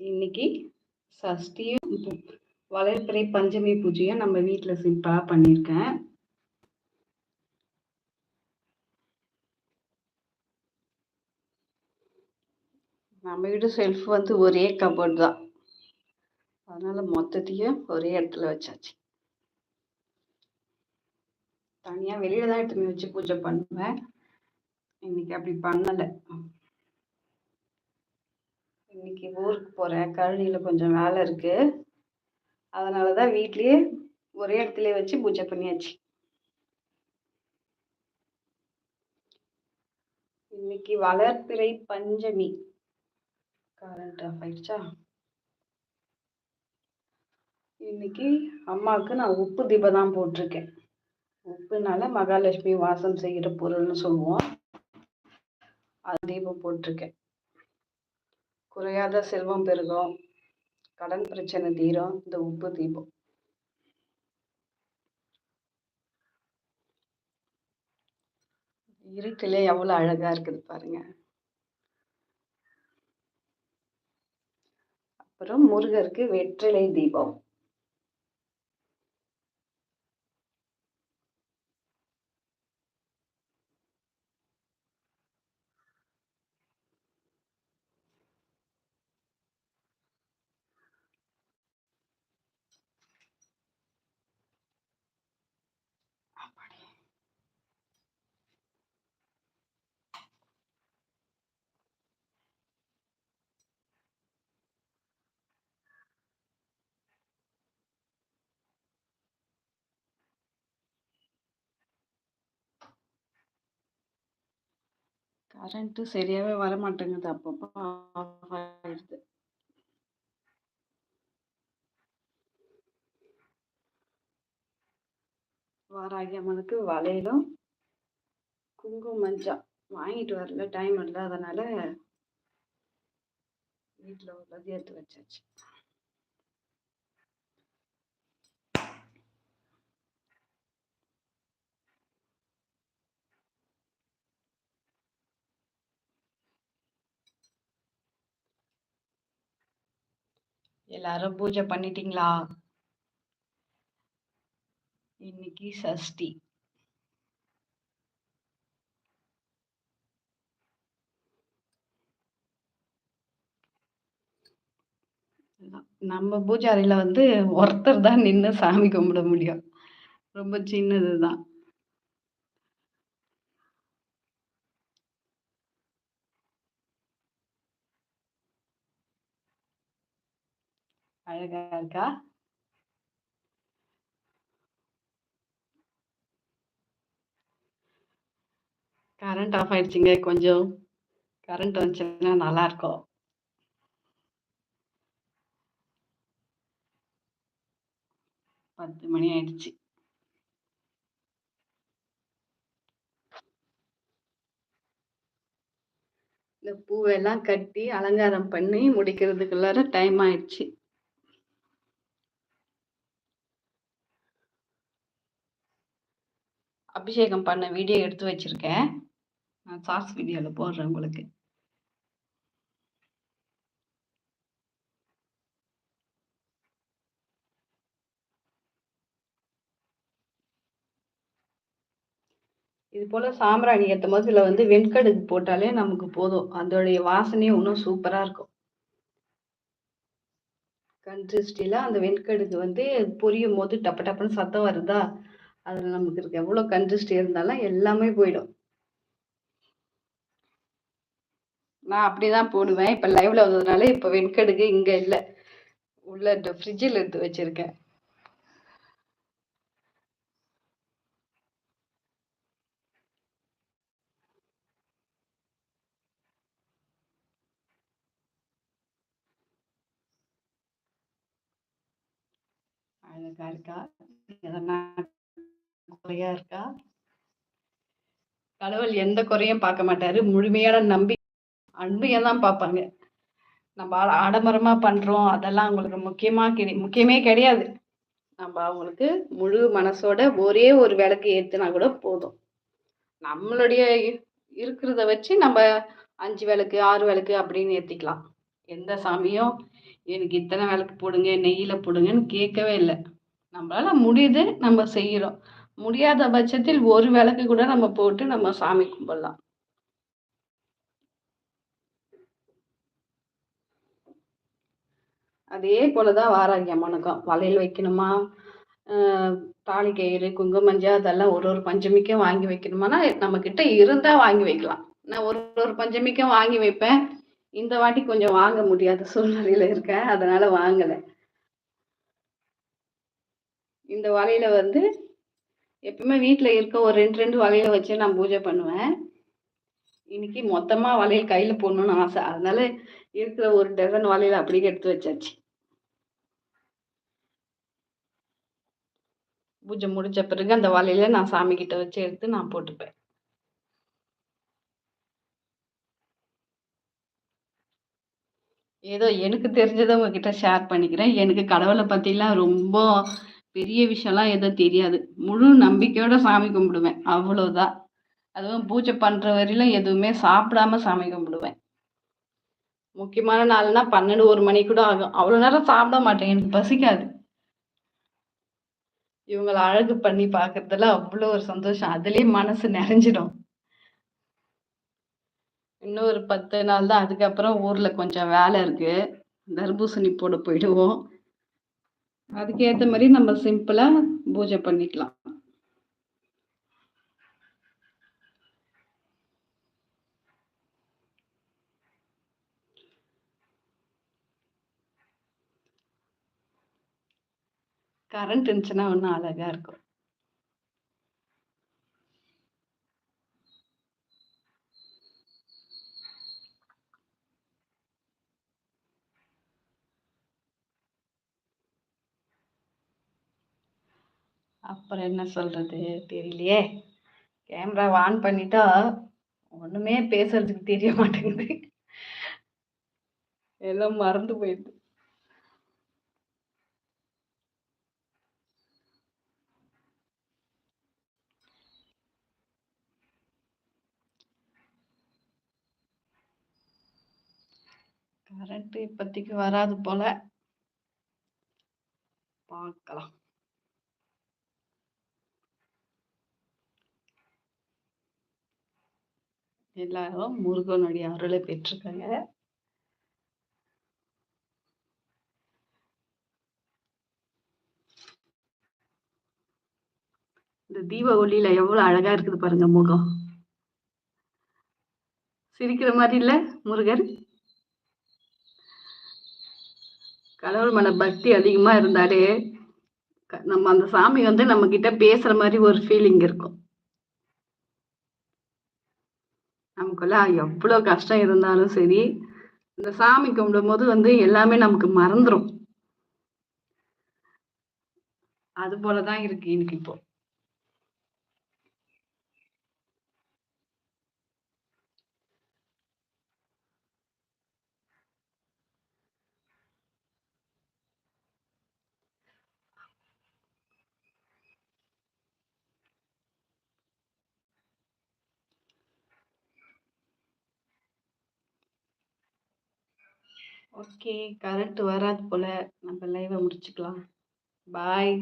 இன்னைக்கு சஷ்டியும் வளர்ப்பிறை பஞ்சமி பூஜையும் நம்ம வீட்டில் சிம்பிளாக பண்ணியிருக்கேன். நம்ம வீடு செல்ஃப் வந்து ஒரே கபோர்ட் தான். அதனால் மொத்தத்தையும் ஒரே இடத்துல வச்சாச்சு. தனியாக வெளியில தான் எடுத்துன்னு வச்சு பூஜை பண்ணுவேன். இன்னைக்கு அப்படி பண்ணலை. இன்னைக்கு ஊருக்கு போகிறேன் கழனியில் கொஞ்சம் வேலை இருக்குது அதனால தான் வீட்லேயே ஒரே இடத்துல வச்சு பூஜை பண்ணியாச்சு. இன்னைக்கு வளர்ப்பிறை பஞ்சமி. கரண்ட் ஆஃப் ஆயிடுச்சா? இன்னைக்கு அம்மாவுக்கு நான் உப்பு தீபம் தான் போட்டிருக்கேன். உப்புனால மகாலட்சுமி வாசம் செய்கிற பொருள்னு சொல்லுவோம். அது தீபம் போட்டிருக்கேன். குறையாத செல்வம் பெருகும். கடன் பிரச்சனை தீரும். இந்த உப்பு தீபம். இருட்டிலே எவ்வளோ அழகா இருக்குது பாருங்க. அப்புறம் முருகருக்கு வெற்றிலை தீபம். கரண்ட்டு சரியாகவே வர மாட்டேங்குது அப்பப்போ ஆஃப் ஆயிடுது. வாராகி அம்மனுக்கு வளையலும் குங்கும மஞ்சள் வாங்கிட்டு வரல. டைம் இல்லை அதனால வீட்டில் உள்ளது எடுத்து வச்சாச்சு. எல்லாரும் பூஜை பண்ணிட்டீங்களா? இன்னைக்கு சஷ்டி. நம்ம பூஜாரியில வந்து ஒருத்தர் தான் நின்று சாமி கும்பிட முடியும். ரொம்ப சின்னது அழகா இருக்கா? கரண்ட் ஆஃப் ஆயிடுச்சுங்க கொஞ்சம். கரண்ட் வந்துச்சுன்னா நல்லா இருக்கும். பத்து மணி ஆயிடுச்சு. இந்த பூவெல்லாம் கட்டி அலங்காரம் பண்ணி முடிக்கிறதுக்குள்ளார டைம் ஆயிடுச்சு. அபிஷேகம் பண்ண வீடியோ எடுத்து வச்சிருக்கேன். நான் ஷார்ட்ஸ் வீடியோவில் போடுறேன் உங்களுக்கு. இது போல் சாம்பிராணி ஏற்ற போது இதில் வந்து வெண்கடுகு போட்டாலே நமக்கு போதும். அதோடைய வாசனையும் இன்னும் சூப்பராக இருக்கும். கன்ட்ரிஸ்டியில் அந்த வெண்கடுகு வந்து பொரியும் போது டப்பு டப்புன்னு சத்தம் வருதா? அதில் நமக்கு இருக்க. எவ்வளோ கண் இருந்தாலும் எல்லாமே போயிடும். நான் அப்படி தான் போடுவேன். இப்போ லைவ்ல வந்ததுனால இப்போ வெண்கடுக்கு இங்கே இல்லை. உள்ள ஃப்ரிட்ஜில் எடுத்து வச்சிருக்கேன். அழகா இருக்கா? எதனா குறையா இருக்கா? கடவுள் எந்த குறையும் பார்க்க மாட்டாரு. முழுமையான நம்பி அன்பையும் தான் பார்ப்பாங்க. நம்ம ஆடம்பரமா பண்றோம். அதெல்லாம் அவங்களுக்கு முக்கியமா கிடை முக்கியமே கிடையாது. நம்ம அவங்களுக்கு முழு மனசோட ஒரே ஒரு விளக்கு ஏத்துனா கூட போதும். நம்மளுடைய இருக்கிறத வச்சு நம்ம அஞ்சு விளக்கு ஆறு விளக்கு அப்படின்னு ஏத்திக்கலாம். எந்த சாமியும் எனக்கு இத்தனை விளக்கு போடுங்க நெய்யில போடுங்கன்னு கேட்கவே இல்லை. நம்மளால முடியுது நம்ம செய்யறோம். முடியாத பட்சத்தில் ஒரு விளக்கு கூட நம்ம போட்டு நம்ம சாமி கும்பிடலாம். அதே போலதான் வாராங்க அம்மனுக்கும். வளையல் வைக்கணுமா? தாலி கயிறு குங்குமஞ்சா அதெல்லாம் ஒரு ஒரு பஞ்சமிக்கும் வாங்கி வைக்கணுமானா நம்ம கிட்ட இருந்தா வாங்கி வைக்கலாம். நான் ஒரு ஒரு பஞ்சமிக்கும் வாங்கி வைப்பேன். இந்த வாட்டி கொஞ்சம் வாங்க முடியாத சூழ்நிலையில இருக்கேன். அதனால வாங்கல. இந்த வலையில வந்து எப்பவுமே வீட்டில் இருக்க ஒரு ரெண்டு ரெண்டு வகையில வச்சு நான் பூஜை பண்ணுவேன். இன்னைக்கு மொத்தமா வளையல் கையில போடணும்னு ஆசை. அதனால இருக்கிற ஒரு டசன் வலையில அப்படியே எடுத்து வச்சாச்சு. பூஜை முடிச்ச பிறகு அந்த வலையில நான் சாமி கிட்ட வச்சு எடுத்து நான் போட்டுப்பேன். ஏதோ எனக்கு தெரிஞ்சதை உங்ககிட்ட ஷேர் பண்ணிக்கிறேன். எனக்கு கடவுளை பற்றிலாம் ரொம்ப பெரிய விஷயம்லாம் எதுவும் தெரியாது. முழு நம்பிக்கையோட சாமி கும்பிடுவேன். அவ்வளோதான் அதுவும் பூஜை பண்ணுற வரையிலும் எதுவுமே சாப்பிடாம சாமி கும்பிடுவேன். முக்கியமான நாள்னா பன்னெண்டு ஒரு மணி கூட ஆகும். அவ்வளோ நேரம் சாப்பிட மாட்டேன். எனக்கு பசிக்காது. இவங்களை அழகு பண்ணி பார்க்கறதுல அவ்வளோ ஒரு சந்தோஷம். அதுலேயே மனசு நிறைஞ்சிடும். இன்னும் ஒரு பத்து நாள் தான் அதுக்கப்புறம் ஊரில் கொஞ்சம் வேலை இருக்குது தர்பூசணி போட போயிடுவோம். அதுக்கேற்ற மாதிரி நம்ம சிம்பிளா பூஜை பண்ணிக்கலாம். கரண்ட் இருந்துச்சுன்னா ஒன்றும் அழகா இருக்கும். அப்புறம் என்ன சொல்றது? தெரியலையே. கேமரா ஆன் பண்ணிட்டா ஒன்றுமே பேசுறதுக்கு தெரிய மாட்டேங்குது. எல்லாம் மறந்து போயிடுது. கரண்ட் இப்போதைக்கு வராது போல. பார்க்கலாம். எல்லாரும் முருகனுடைய அருளை பெற்றுக்கங்க இந்த தீப ஒளியில எவ்வளவு அழகா இருக்குது பாருங்க முகம். சிரிக்கிற மாதிரி இல்ல முருகர் கடவுள் மன பக்தி அதிகமா இருந்தாலே நம்ம அந்த சாமி வந்து நம்ம கிட்ட பேசுற மாதிரி ஒரு ஃபீலிங் இருக்கும். நமக்குள்ள எவ்வளோ கஷ்டம் இருந்தாலும் சரி இந்த சாமி கும்பிடும் போது வந்து எல்லாமே நமக்கு மறந்துடும் அது போலதான் இருக்கு இன்னைக்கு இப்போ. ஓகே கரண்ட் வராது போல. நம்ம லைவை முடிச்சுக்கலாம். பாய்